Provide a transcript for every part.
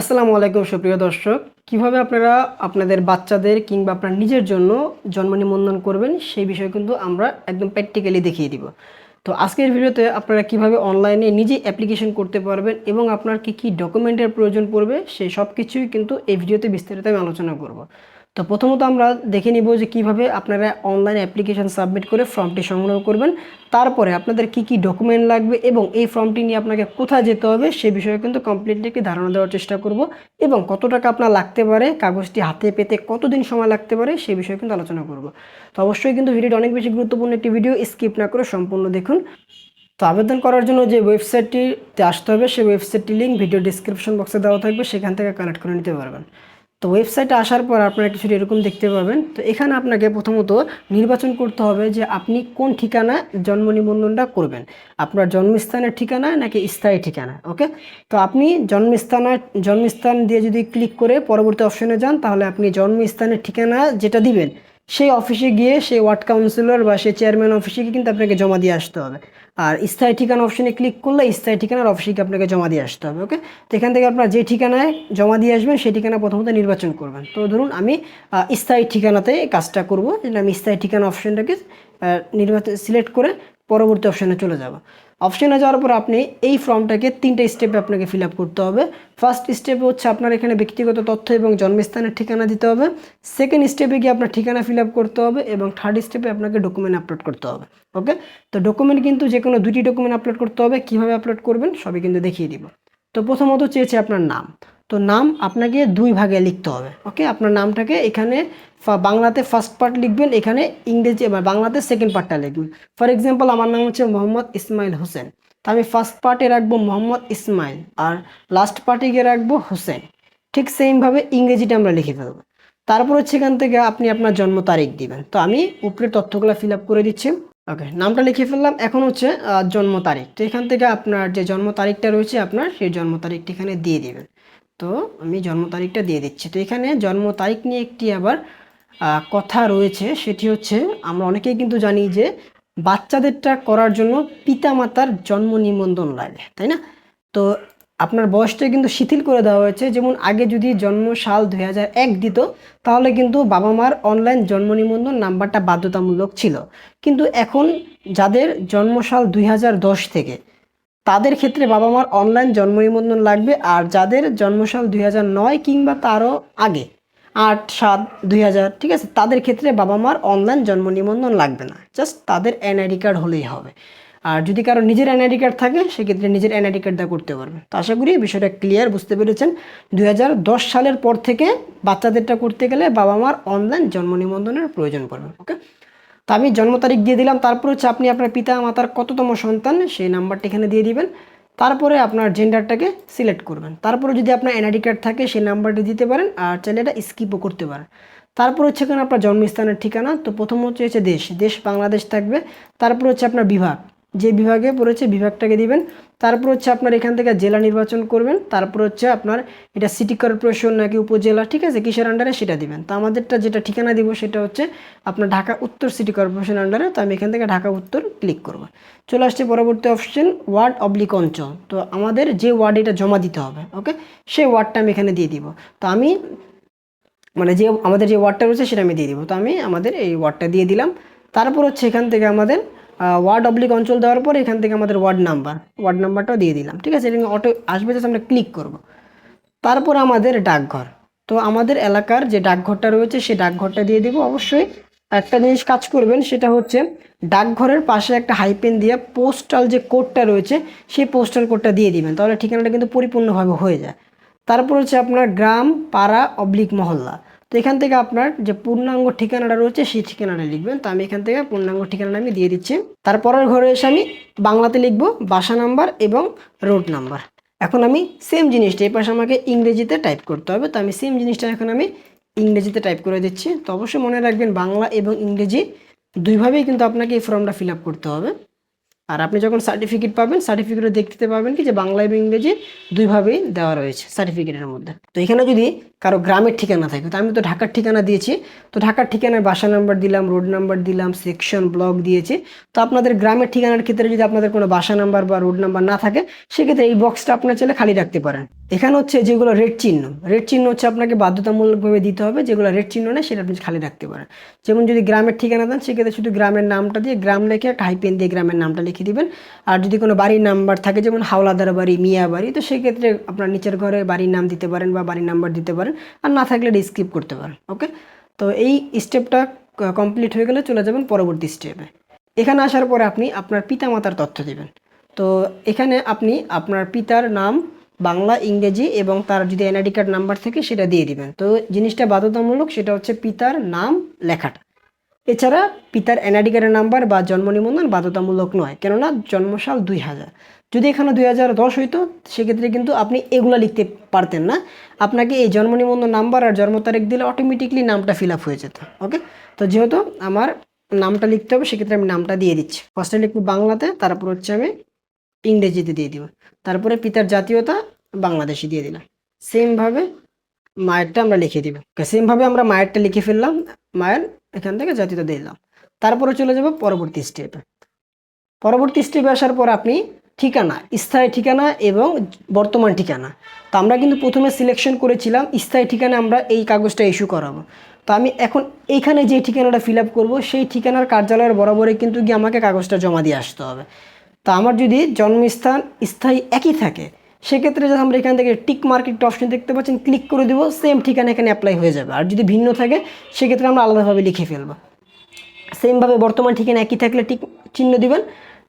আসসালামু আলাইকুম, সুপ্রিয় দর্শক। কীভাবে আপনারা আপনাদের বাচ্চাদের কিংবা আপনার নিজের জন্য জন্ম নিবন্ধন করবেন, সেই বিষয়ে কিন্তু আমরা একদম প্র্যাকটিক্যালি দেখিয়ে দিব। তো আজকের ভিডিওতে আপনারা কীভাবে অনলাইনে নিজে অ্যাপ্লিকেশন করতে পারবেন এবং আপনার কি কি ডকুমেন্টের প্রয়োজন পড়বে, সেই সব কিছুই কিন্তু এই ভিডিওতে বিস্তারিত আমি আলোচনা করব। তো প্রথমত আমরা দেখে নিব যে কীভাবে আপনারা অনলাইন অ্যাপ্লিকেশন সাবমিট করে ফর্মটি সংগ্রহ করবেন। তারপরে আপনাদের কি কি ডকুমেন্ট লাগবে এবং এই ফর্মটি নিয়ে আপনাকে কোথায় যেতে হবে সে বিষয়ে কিন্তু কমপ্লিটলি একটি ধারণা দেওয়ার চেষ্টা করব এবং কত টাকা আপনার লাগতে পারে, কাগজটি হাতে পেতে কতদিন সময় লাগতে পারে সে বিষয়ে কিন্তু আলোচনা করব। তো অবশ্যই কিন্তু ভিডিওটি অনেক বেশি গুরুত্বপূর্ণ একটি ভিডিও স্কিপ না করে সম্পূর্ণ দেখুন। তো আবেদন করার জন্য যে ওয়েবসাইটটিতে আসতে হবে সেই ওয়েবসাইটটি লিঙ্ক ভিডিও ডিসক্রিপশন বক্সে দেওয়া থাকবে, সেখান থেকে কালেক্ট করে নিতে পারবেন। তো ওয়েবসাইটে আসার পর আপনারা কিছুটা এরকম দেখতে পাবেন। তো এখানে আপনাকে প্রথমত নির্বাচন করতে হবে যে আপনি কোন ঠিকানা জন্ম নিবন্ধনটা করবেন। আপনার জন্মস্থানের ঠিকানা নাকি স্থায়ী ঠিকানা, ওকে? তো আপনি জন্মস্থানের জন্মস্থান দিয়ে যদি ক্লিক করে পরবর্তী অপশনে যান, তাহলে আপনি জন্মস্থানের ঠিকানা যেটা দিবেন সেই অফিসে গিয়ে সেই ওয়ার্ড কাউন্সিলর বা সেই চেয়ারম্যান অফিসে গিয়ে কিন্তু আপনাকে জমা দিয়ে আসতে হবে। আর স্থায়ী ঠিকানা অপশনে ক্লিক করলে স্থায়ী ঠিকানার অফিসে গিয়ে আপনাকে জমা দিয়ে আসতে হবে, ওকে? তো এখান থেকে আপনার যে ঠিকানায় জমা দিয়ে আসবেন, সেই ঠিকানা প্রথমত নির্বাচন করবেন। তো ধরুন আমি স্থায়ী ঠিকানাতে কাজটা করব আমি স্থায়ী ঠিকানা অপশনটাকে নির্বাচন, সিলেক্ট করে পরবর্তী অপশনে চলে যাব। অপশনে যাওয়ার পর আপনি এই ফর্মটাকে তিনটা স্টেপে আপনাকে ফিল আপ করতে হবে। ফার্স্ট স্টেপে হচ্ছে আপনার এখানে ব্যক্তিগত তথ্য এবং জন্মস্থানের ঠিকানা দিতে হবে। সেকেন্ড স্টেপে গিয়ে আপনার ঠিকানা ফিল আপ করতে হবে এবং থার্ড স্টেপে আপনাকে ডকুমেন্ট আপলোড করতে হবে। ওকে তো ডকুমেন্ট কিন্তু যে কোনো দুটি ডকুমেন্ট আপলোড করতে হবে। কীভাবে আপলোড করবেন সবই কিন্তু দেখিয়ে দিব। তো প্রথমত চেয়েছে আপনার নাম। তো নাম আপনাকে দুই ভাগে লিখতে হবে ওকে আপনার নামটাকে এখানে বাংলাতে ফার্স্ট পার্ট লিখবেন, এখানে ইংরেজি বাংলাতে সেকেন্ড পার্টটা লিখবেন। ফর এক্সাম্পল আমার নাম হচ্ছে মোহাম্মদ ইসমাইল হোসেন, তো আমি ফার্স্ট পার্টে রাখব মোহাম্মদ ইসমাইল, আর লাস্ট পার্টে গিয়ে রাখব হোসেন। ঠিক সেমভাবে ইংরেজিটা আমরা লিখে ফেলব। তারপর হচ্ছে এখান থেকে আপনি আপনার জন্ম তারিখ দিবেন। তো আমি উপরের তথ্যগুলো ফিল আপ করে দিচ্ছি ওকে নামটা লিখে ফেললাম, এখন হচ্ছে জন্ম তারিখ। তো এখান থেকে আপনার যে জন্ম তারিখটা রয়েছে আপনার, সেই জন্ম তারিখটি এখানে দিয়ে দিবেন। তো আমি জন্ম তারিখটা দিয়ে দিচ্ছি। তো এখানে জন্ম তারিখ নিয়ে একটি আবার কথা রয়েছে, সেটি হচ্ছে, আমরা অনেকেই কিন্তু জানি যে বাচ্চাদেরটা করার জন্য পিতামাতার জন্ম নিবন্ধন লাগে, তাই না? তো আপনার বয়সটা কিন্তু শিথিল করে দেওয়া হয়েছে। যেমন আগে যদি জন্ম সাল দুই এক দিত, তাহলে কিন্তু বাবা মার অনলাইন জন্ম নিবন্ধন নাম্বারটা বাধ্যতামূলক ছিল। কিন্তু এখন যাদের জন্মসাল দুই হাজার দশ থেকে তাদের ক্ষেত্রে বাবা মার অনলাইন জন্ম নিবন্ধন লাগবে আর যাদের জন্মসাল দুই নয় কিংবা তারও আগে আট সাত দুই হাজার, ঠিক আছে? তাদের ক্ষেত্রে বাবা মার অনলাইন জন্ম নিবন্ধন লাগবে না। জাস্ট তাদের এনআইডি কার্ড হলেই হবে। আর যদি কারও নিজের এনআইডি কার্ড থাকে, সেক্ষেত্রে নিজের এনআইডি কার্ড দিয়ে করতে পারবে। তো আশা করি বিষয়টা ক্লিয়ার বুঝতে পেরেছেন? দুই হাজার দশ সালের পর থেকে বাচ্চাদেরটা করতে গেলে বাবা মার অনলাইন জন্ম নিবন্ধনের প্রয়োজন পড়বে। ওকে তো আমি জন্ম তারিখ দিয়ে দিলাম, তারপর হচ্ছে আপনি আপনার পিতা মাতার কততম সন্তান, সেই নাম্বারটি এখানে দিয়ে দিবেন। তারপরে আপনার জেন্ডারটাকে সিলেক্ট করবেন। তারপরে যদি আপনার এনআইডি কার্ড থাকে, সেই নাম্বারটা দিতে পারেন আর চাইলে এটা স্কিপও করতে পারেন। তারপর হচ্ছে এখানে আপনার জন্মস্থানের ঠিকানা, তো প্রথম হচ্ছে হচ্ছে দেশ। দেশ বাংলাদেশ থাকবে। তারপর হচ্ছে আপনার বিভাগ। যে বিভাগে পড়েছে, বিভাগটাকে দিবেন। তারপর হচ্ছে আপনার এখান থেকে জেলা নির্বাচন করবেন, তারপর হচ্ছে আপনার এটা সিটি কর্পোরেশন নাকি উপজেলা, ঠিক আছে, কিসের আন্ডারে সেটা দিবেন। তো আমাদেরটা যেটা ঠিকানা দিব সেটা হচ্ছে আপনার ঢাকা উত্তর সিটি কর্পোরেশন আন্ডারে তো আমি এখান থেকে ঢাকা উত্তর ক্লিক করব। চলে আসছে পরবর্তী অপশন ওয়ার্ড অবলিক অঞ্চল। তো আমাদের যে ওয়ার্ড এটা জমা দিতে হবে ওকে সেই ওয়ার্ডটা আমি এখানে দিয়ে দিব। তো আমি মানে যে আমাদের যে ওয়ার্ডটা রয়েছে সেটা আমি দিয়ে দিব। তো আমি আমাদের এই ওয়ার্ডটা দিয়ে দিলাম। তারপর হচ্ছে এখান থেকে আমাদের ওয়ার্ড অবলিক অঞ্চল দেওয়ার পর এখান থেকে আমাদের ওয়ার্ড নাম্বার ওয়ার্ড নাম্বারটাও দিয়ে দিলাম, ঠিক আছে? এটা অটো আসবে জাস্ট আমরা ক্লিক করব। তারপর আমাদের ডাকঘর। তো আমাদের এলাকার যে ডাকঘরটা রয়েছে, সেই ডাকঘরটা দিয়ে দিব। অবশ্যই একটা জিনিস কাজ করবেন, সেটা হচ্ছে ডাকঘরের পাশে একটা হাইপেন দিয়ে পোস্টাল যে কোডটা রয়েছে, সেই পোস্টাল কোডটা দিয়ে দিবেন। তাহলে ঠিকানাটা কিন্তু পরিপূর্ণভাবে হয়ে যায়। তারপর হচ্ছে আপনার গ্রাম, পাড়া অবলিক মহল্লা। তো এখান থেকে আপনার যে পূর্ণাঙ্গ ঠিকানাটা রয়েছে, সেই ঠিকানাটা লিখবেন। তো আমি এখান থেকে পূর্ণাঙ্গ ঠিকানাটা আমি দিয়ে দিচ্ছি। তারপরের ঘরে এসে আমি বাংলাতে লিখব বাসা নাম্বার এবং রোড নাম্বার। এখন আমি সেম জিনিসটা, এই পাশে আমাকে ইংরেজিতে টাইপ করতে হবে। তো আমি সেম জিনিসটা এখন আমি ইংরেজিতে টাইপ করে দিচ্ছি। তো অবশ্যই মনে রাখবেন, বাংলা এবং ইংরেজি দুইভাবেই কিন্তু আপনাকে এই ফর্মটা ফিল আপ করতে হবে। আর আপনি যখন সার্টিফিকেট পাবেন সার্টিফিকেটে দেখতে পাবেন কি যে বাংলা এবং ইংরেজি দুইভাবেই দেওয়া রয়েছে সার্টিফিকেটের মধ্যে। তো এখানে যদি কারও গ্রামের ঠিকানা থাকে, তো আমি তো ঢাকার ঠিকানা দিয়েছি, তো ঢাকার ঠিকানায় বাসা নাম্বার দিলাম, রোড নাম্বার দিলাম সেকশন ব্লক দিয়েছি, তো আপনাদের গ্রামের ঠিকানার ক্ষেত্রে যদি আপনাদের কোনো বাসা নাম্বার বা রোড নাম্বার না থাকে, সেক্ষেত্রে এই বক্সটা আপনার চাইলে খালি রাখতে পারেন। এখানে হচ্ছে যেগুলো রেড চিহ্ন রেড চিহ্ন হচ্ছে আপনাকে বাধ্যতামূলকভাবে দিতে হবে, যেগুলো রেড চিহ্ন নেই সেটা আপনি খালি রাখতে পারেন। যেমন যদি গ্রামের ঠিকানা দেন, সেক্ষেত্রে শুধু গ্রামের নামটা দিয়ে গ্রাম লেখে একটা হাইপেন দিয়ে গ্রামের নামটা লিখে দিবেন। আর যদি কোনো বাড়ির নাম্বার থাকে, যেমন হাওলাদার বাড়ি, মিয়া বাড়ি, তো সেক্ষেত্রে আপনার নিচের ঘরে বাড়ির নাম দিতে পারেন বা বাড়ির নাম্বার দিতে পারেন। আর না থাকলে স্কিপ করতে পারেন ওকে তো এই স্টেপটা কমপ্লিট হয়ে গেলে চলে যাবেন পরবর্তী স্টেপে এখানে আসার পরে আপনি আপনার পিতামাতার তথ্য দিবেন। তো এখানে আপনি আপনার পিতার নাম বাংলা, ইংরেজি এবং তার যদি এনআইডি কার্ড নাম্বার থাকে সেটা দিয়ে দিবেন। তো জিনিসটা বাধ্যতামূলক সেটা হচ্ছে পিতার নাম, লেখাটা। এছাড়া পিতার এনআইডি কার্ডের নাম্বার বা জন্ম নিবন্ধন বাধ্যতামূলক নয়, কেননা জন্মসাল দুই হাজার। যদি এখানে দুই হাজার দশ হইতো, সেক্ষেত্রে কিন্তু আপনি এগুলো লিখতে পারতেন না। আপনাকে এই জন্ম নিবন্ধন নাম্বার আর জন্ম তারিখ দিলে অটোমেটিকলি নামটা ফিল আপ হয়ে যেত ওকে তো যেহেতু আমার নামটা লিখতে হবে, সেক্ষেত্রে আমি নামটা দিয়ে দিচ্ছি। ফার্স্টে লিখব বাংলাতে, তারপর হচ্ছে আমি ইংরেজিতে দিয়ে দিব। তারপরে পিতার জাতীয়তা বাংলাদেশি দিয়ে দিলাম। সেমভাবে মায়েরটা আমরা লিখে দিব। সেমভাবে আমরা মায়েরটা লিখে ফেললাম। মায়ের এখান থেকে জাতীয়তা দিয়ে দিলাম। তারপরে চলে যাব পরবর্তী স্টেপে পরবর্তী স্টেপে আসার পর আপনি ঠিকানা, স্থায়ী ঠিকানা এবং বর্তমান ঠিকানা। তো আমরা কিন্তু প্রথমে সিলেকশন করেছিলাম, স্থায়ী ঠিকানা আমরা এই কাগজটা ইস্যু করাবো। তো আমি এখন এইখানে যে ঠিকানাটা ফিল আপ করব, সেই ঠিকানার কার্যালয়ের বরাবরে কিন্তু গিয়ে আমাকে কাগজটা জমা দিয়ে আসতে হবে। তা আমার যদি জন্মস্থান স্থায়ী একই থাকে, সেক্ষেত্রে যদি আমরা এখান থেকে টিক মার্ক একটা অপশন দেখতে পাচ্ছেন ক্লিক করে দেবো সেম ঠিকানা এখানে অ্যাপ্লাই হয়ে যাবে। আর যদি ভিন্ন থাকে, সেক্ষেত্রে আমরা আলাদাভাবে লিখে ফেলব। সেমভাবে বর্তমান ঠিকানা একই থাকলে টিক চিহ্ন দিবেন,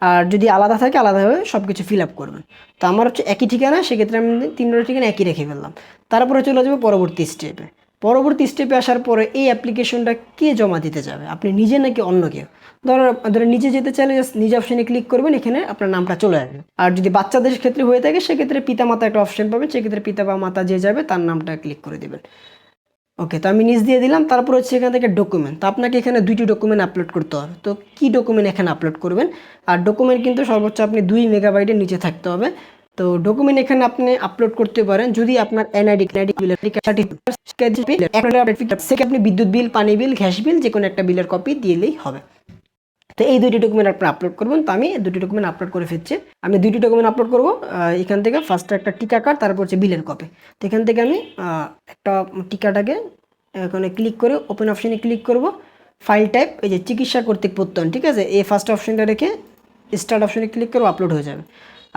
আর যদি আলাদা থাকে, আলাদাভাবে সব কিছু ফিল আপ করবেন। তো আমার হচ্ছে একই ঠিকানা, সেক্ষেত্রে আমি তিনটা ঠিকানা একই রেখে ফেললাম। তারপরে চলে যাব পরবর্তী স্টেপে পরবর্তী স্টেপে আসার পরে এই অ্যাপ্লিকেশনটা কে জমা দিতে যাবে? আপনি নিজে নাকি অন্য কেউ? ধরো ধরো নিজে যেতে চাইলে জাস্ট নিজে অপশানে ক্লিক করবেন, এখানে আপনার নামটা চলে আসবে। আর যদি বাচ্চাদের ক্ষেত্রে হয়ে থাকে, সেক্ষেত্রে পিতা মাতা একটা অপশন পাবেন সেক্ষেত্রে পিতা বা মাতা যে যাবে, তার নামটা ক্লিক করে দেবেন। ওকে তো আমি নিজ দিয়ে দিলাম, তারপর হচ্ছে এখান থেকে ডকুমেন্ট তো আপনাকে এখানে দুইটি ডকুমেন্ট আপলোড করতে হবে। তো কি ডকুমেন্ট এখানে আপলোড করবেন? আর ডকুমেন্ট কিন্তু সর্বোচ্চ আপনি দুই মেগাবাইটের নিচে থাকতে হবে। তো ডকুমেন্ট এখানে আপনি আপলোড করতে পারেন। যদি আপনার এনআইডি আপনি বিদ্যুৎ বিল পানি বিল গ্যাস বিল যে কোনো একটা বিলের কপি দিলেই হবে। তো এই দুইটি ডকুমেন্ট আপনি আপলোড করবেন। তো আমি দুটি ডকুমেন্ট আপলোড করে ফেলছি। আমি দুইটি ডকুমেন্ট আপলোড করব। এখান থেকে ফার্স্ট একটা টিকা কার্ড তারপর হচ্ছে বিলের কপি তো এখান থেকে আমি একটা টিকাটাকে এখানে ক্লিক করে ওপেন অপশানে ক্লিক করব। ফাইল টাইপ এই যে চিকিৎসা কর্তৃক প্রত্যয়ন, ঠিক আছে? এই ফার্স্ট অপশনটা রেখে স্টার্ট অপশানে ক্লিক করব আপলোড হয়ে যাবে।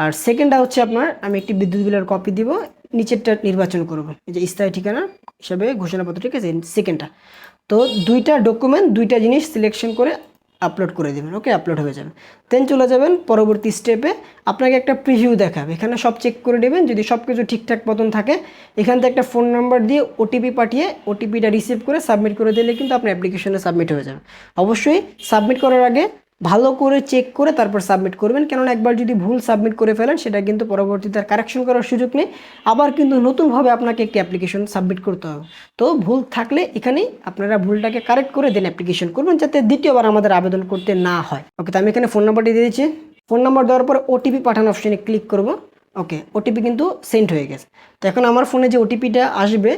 আর সেকেন্ডটা হচ্ছে আপনার, আমি একটি বিদ্যুৎ বিলের কপি দিব, নিচেরটা নির্বাচন করব। এই যে স্থায়ী ঠিকানা হিসাবে ঘোষণাপত্র, ঠিক আছে? সেকেন্ডটা তো দুইটা ডকুমেন্ট দুইটা জিনিস সিলেকশন করে আপলোড করে দেবেন ওকে আপলোড হয়ে যাবে। দেন চলে যাবেন পরবর্তী স্টেপে আপনাকে একটা প্রিভিউ দেখাবে। এখানে সব চেক করে নেবেন, যদি সব কিছু ঠিকঠাক মতন থাকে, এখান থেকে একটা ফোন নাম্বার দিয়ে ওটিপি পাঠিয়ে ওটিপিটা রিসিভ করে সাবমিট করে দিলে কিন্তু আপনার অ্যাপ্লিকেশনে সাবমিট হয়ে যাবে। অবশ্যই সাবমিট করার আগে ভালো করে চেক করে তারপর সাবমিট করবেন। কেননা একবার যদি ভুল সাবমিট করে ফেলেন, সেটা কিন্তু পরবর্তীতে আর কারেকশন করার সুযোগ নেই। আবার কিন্তু নতুনভাবে আপনাকে একটি অ্যাপ্লিকেশন সাবমিট করতে হবে। তো ভুল থাকলে এখানেই আপনারা ভুলটাকে কারেক্ট করে দেন অ্যাপ্লিকেশন করবেন, যাতে দ্বিতীয়বার আমাদের আবেদন করতে না হয়। ওকে তো আমি এখানে ফোন নাম্বারটি দিয়ে দিচ্ছি। ফোন নাম্বার দেওয়ার পর ওটিপি পাঠানো অপশনে ক্লিক করব। ওকে ওটিপি কিন্তু সেন্ড হয়ে গেছে। তো এখন আমার ফোনে যে ওটিপিটা আসবে,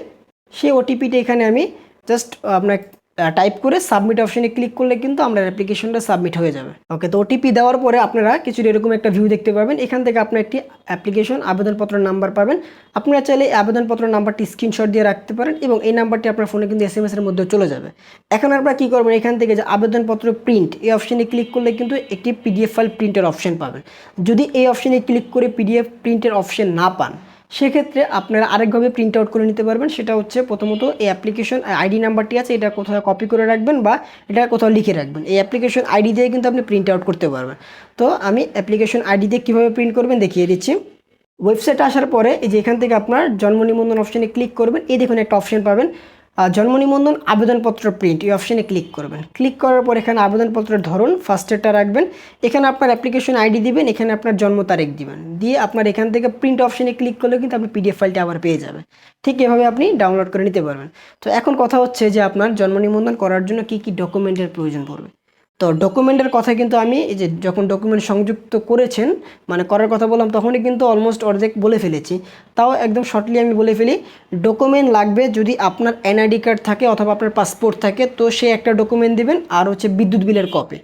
সেই ওটিপিটা এখানে আমি জাস্ট আপনার টাইপ করে সাবমিট অপশনে ক্লিক করলে কিন্তু আমরা অ্যাপ্লিকেশনটা সাবমিট হয়ে যাবে। ওকে তো ওটিপি দেওয়ার পরে আপনারা কিছু এরকম একটা ভিউ দেখতে পাবেন। এখান থেকে আপনার একটি অ্যাপ্লিকেশন আবেদনপত্র নাম্বার পাবেন। আপনারা চাইলে আবেদনপত্র নাম্বারটি স্ক্রিনশট দিয়ে রাখতে পারেন এবং এই নাম্বারটি আপনার ফোনে কিন্তু এস এম এর মধ্যে চলে যাবে। এখন আপনারা কী করবেন এখান থেকে যে আবেদনপত্র প্রিন্ট এই অপশনে ক্লিক করলে কিন্তু একটি পিডিএফ ফাইল প্রিন্টের অপশন পাবেন। যদি এই অপশনে ক্লিক করে পিডিএফ প্রিন্টের অপশন না পান সেক্ষেত্রে আপনারা আরেকভাবে প্রিন্ট আউট করে নিতে পারবেন। সেটা হচ্ছে প্রথমত এই অ্যাপ্লিকেশন আইডি নাম্বারটি আছে, এটা কোথাও কপি করে রাখবেন বা এটা কোথাও লিখে রাখবেন। এই অ্যাপ্লিকেশন আইডি দিয়ে কিন্তু আপনি প্রিন্ট আউট করতে পারবেন। তো আমি অ্যাপ্লিকেশন আইডি দিয়ে কীভাবে প্রিন্ট করবেন দেখিয়ে দিচ্ছি। ওয়েবসাইটে আসার পরে এই যে এখান থেকে আপনার জন্ম নিবন্ধন অপশানে ক্লিক করবেন। এই দেখুন একটা অপশান পাবেন। জন্ম নিবন্ধন, আবেদনপত্র প্রিন্ট এই অপশানে ক্লিক করবেন। ক্লিক করার পর এখানে আবেদনপত্রের ধরন ফার্স্টেরটা রাখবেন। এখানে আপনার অ্যাপ্লিকেশন আইডি দিবেন, এখানে আপনার জন্ম তারিখ দিবেন। দিয়ে আপনার এখান থেকে প্রিন্ট অপশানে ক্লিক করলে কিন্তু আপনি পিডিএফ ফাইলটি আবার পেয়ে যাবেন। ঠিক এভাবে আপনি ডাউনলোড করে নিতে পারবেন। তো এখন কথা হচ্ছে যে আপনার জন্ম নিবন্ধন করার জন্য কী কী ডকুমেন্টের প্রয়োজন পড়বে। তো ডকুমেন্টের কথা কিন্তু আমি এই যে যখন ডকুমেন্ট সংযুক্ত করেছেন মানে করার কথা বললাম, তখনই কিন্তু অলমোস্ট অর্ধেক বলে ফেলেছি। তাও একদম শর্টলি আমি বলে ফেলি ডকুমেন্ট লাগবে যদি আপনার এনআইডি কার্ড থাকে অথবা আপনার পাসপোর্ট থাকে, তো সে একটা ডকুমেন্ট দিবেন আর হচ্ছে বিদ্যুৎ বিলের কপি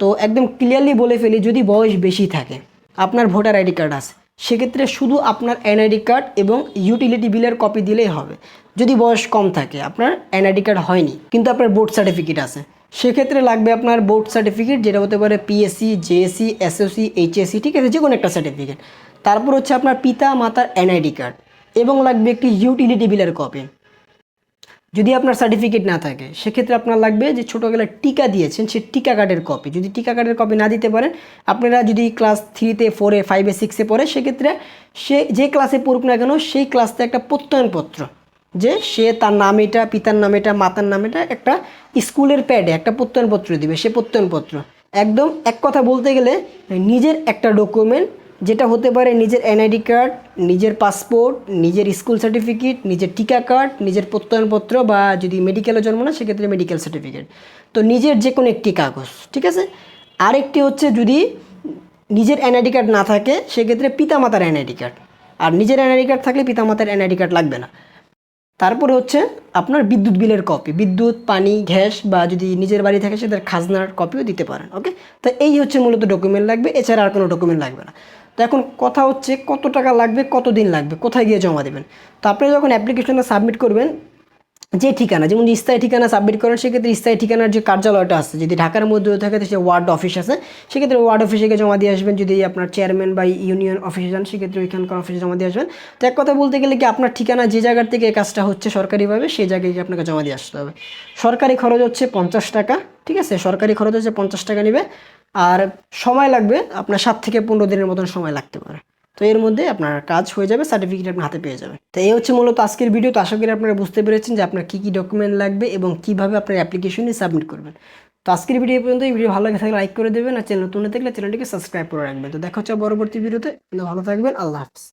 তো একদম ক্লিয়ারলি বলে ফেলি, যদি বয়স বেশি থাকে, আপনার ভোটার আইডি কার্ড আছে, সেক্ষেত্রে শুধু আপনার এনআইডি কার্ড এবং ইউটিলিটি বিলের কপি দিলেই হবে। যদি বয়স কম থাকে, আপনার এনআইডি কার্ড হয়নি, কিন্তু আপনার বোর্ড সার্টিফিকেট আছে সেক্ষেত্রে লাগবে আপনার বোর্ড সার্টিফিকেট যেটা হতে পারে পিএসসি জেএসসি এসওসি এইচএসসি ঠিক আছে যে কোনো একটা সার্টিফিকেট তারপর হচ্ছে আপনার পিতা, মাতার এনআইডি কার্ড এবং লাগবে একটি ইউটিলিটি বিলের কপি যদি আপনার সার্টিফিকেট না থাকে, সেক্ষেত্রে আপনার লাগবে যে ছোটোবেলায় টিকা দিয়েছেন সে টিকা কার্ডের কপি যদি টিকা কার্ডের কপি না দিতে পারেন, আপনারা যদি ক্লাস থ্রিতে ফোরে ফাইভে সিক্সে পড়ে, সেক্ষেত্রে সে যে ক্লাসে পড়ুক না কেন, সেই ক্লাসতে একটা প্রত্যয়নপত্র যে সে তার নাম এটা পিতার নাম এটা মাতার নাম এটা একটা স্কুলের প্যাডে, একটা প্রত্যয়নপত্র দিবে, সে প্রত্যয়নপত্র। একদম এক কথা বলতে গেলে, নিজের একটা ডকুমেন্ট যেটা হতে পারে নিজের এনআইডি কার্ড নিজের পাসপোর্ট নিজের স্কুল সার্টিফিকেট নিজের টিকা কার্ড নিজের প্রত্যয়নপত্র বা যদি মেডিকেলে জন্ম না সেক্ষেত্রে মেডিকেল সার্টিফিকেট তো নিজের যে কোনো একটি কাগজ, ঠিক আছে? আরেকটি হচ্ছে যদি নিজের এনআইডি কার্ড না থাকে, সেক্ষেত্রে পিতামাতার এনআইডি কার্ড আর নিজের এনআইডি কার্ড থাকলে পিতামাতার এনআইডি কার্ড লাগবে না। তারপরে হচ্ছে আপনার বিদ্যুৎ বিলের কপি বিদ্যুৎ, পানি, গ্যাস বা যদি নিজের বাড়ি থাকে সে তার খাজনার কপিও দিতে পারেন ওকে তো এই হচ্ছে মূলত ডকুমেন্ট লাগবে, এছাড়া আর কোনো ডকুমেন্ট লাগবে না। তো এখন কথা হচ্ছে কত টাকা লাগবে কত দিন লাগবে, কোথায় গিয়ে জমা দেবেন? তো আপনি যখন অ্যাপ্লিকেশনটা সাবমিট করবেন যে ঠিকানা, যেমন স্থায়ী ঠিকানা সাবমিট করেন সেক্ষেত্রে স্থায়ী ঠিকানার যে কার্যালয়টা আছে, যদি ঢাকার মধ্যে থাকে সে ওয়ার্ড অফিস আছে। সেক্ষেত্রে ওয়ার্ড অফিসে গিয়ে জমা দিয়ে আসবেন। যদি আপনার চেয়ারম্যান বা ইউনিয়ন অফিসে যান, সেক্ষেত্রে ওইখানকার অফিসে জমা দিয়ে আসবেন। তো এক কথা বলতে গেলে কি, আপনার ঠিকানা যে জায়গার থেকে এই কাজটা হচ্ছে সরকারিভাবে, সেই জায়গায় গিয়ে আপনাকে জমা দিয়ে আসতে হবে। সরকারি খরচ হচ্ছে পঞ্চাশ টাকা, ঠিক আছে? সরকারি খরচ হচ্ছে পঞ্চাশ টাকা নেবে। আর সময় লাগবে, আপনার সাত থেকে পনেরো দিনের মতন সময় লাগতে পারে। তো এর মধ্যে আপনার কাজ হয়ে যাবে সার্টিফিকেট আপনার হাতে পেয়ে যাবেন তো এই হচ্ছে মূলত আজকের ভিডিও তো আশা করি আপনারা বুঝতে পেরেছেন যে আপনার কী কী ডকুমেন্ট লাগবে এবং কীভাবে আপনার অ্যাপ্লিকেশনে সাবমিট করবেন। তো আজকের ভিডিও পর্যন্ত। এই ভিডিও ভালো লাগে থাকলে লাইক করে দেবেন আর চ্যানেল নতুন থাকলে চ্যানেলটিকে সাবস্ক্রাইব করে রাখবেন। তো দেখা হচ্ছে পরবর্তী ভিডিওতে ভালো থাকবেন। আল্লাহ হাফিজ।